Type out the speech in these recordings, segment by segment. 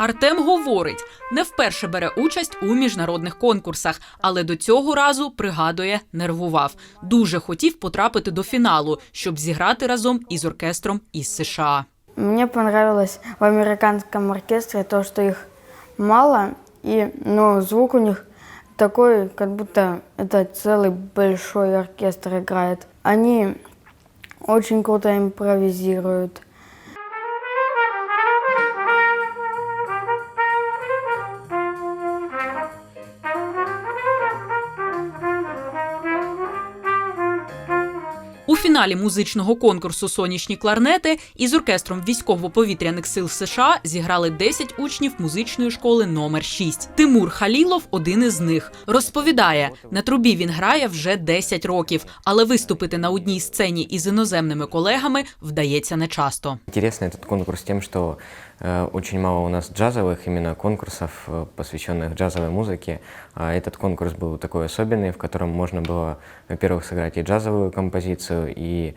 Артем говорить, не вперше бере участь у міжнародних конкурсах, але до цього разу пригадує, нервував. Дуже хотів потрапити до фіналу, щоб зіграти разом із оркестром із США. Мне понравилось в американском оркестре то, что их мало, и ну, звук у них такой, как будто это целый большой оркестр играет. Они очень круто импровизируют. У фіналі музичного конкурсу Сонячні кларнети із оркестром військово-повітряних сил США зіграли 10 учнів музичної школи номер 6. Тимур Халілов один із них. Розповідає, на трубі він грає вже 10 років, але виступити на одній сцені із іноземними колегами вдається нечасто. Интересный этот конкурс тем, что э, очень мало у нас джазовых именно конкурсов, э, посвященных джазовой музыке. А этот конкурс был такой особенный, в котором можно было, во-первых, сыграть и джазовую композицию, и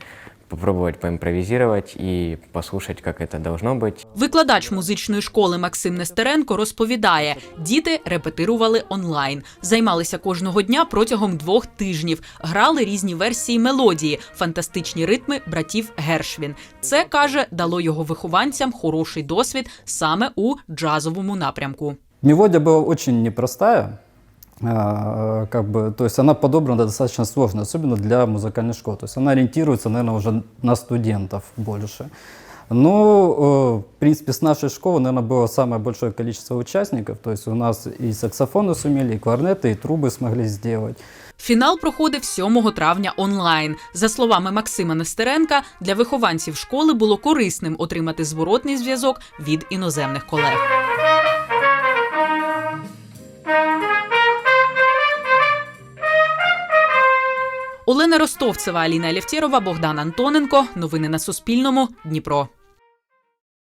попробовать поимпровизировать, и послушать, как это должно быть. Викладач музичної школи Максим Нестеренко розповідає, діти репетирували онлайн, займалися кожного дня протягом двох тижнів, грали різні версії мелодії, фантастичні ритми братів Гершвін. Це каже, дало його вихованцям хороший досвід саме у джазовому напрямку. Мелодия была очень непростая, а, как бы, то есть она подобрана достаточно сложно, особенно для музыкальной школы. То есть она ориентируется, наверное, уже на студентов больше. Но, э, в принципе, с нашей школы, наверное, было самое большое количество участников. То есть у нас и саксофоны сумели, и кларнеты, и трубы смогли сделать. Фінал проходив 7 травня онлайн. За словами Максима Нестеренка, для вихованців школи було корисним отримати зворотний зв'язок від іноземних колег. Олена Ростовцева, Аліна Лєвтєрова, Богдан Антоненко. Новини на Суспільному. Дніпро.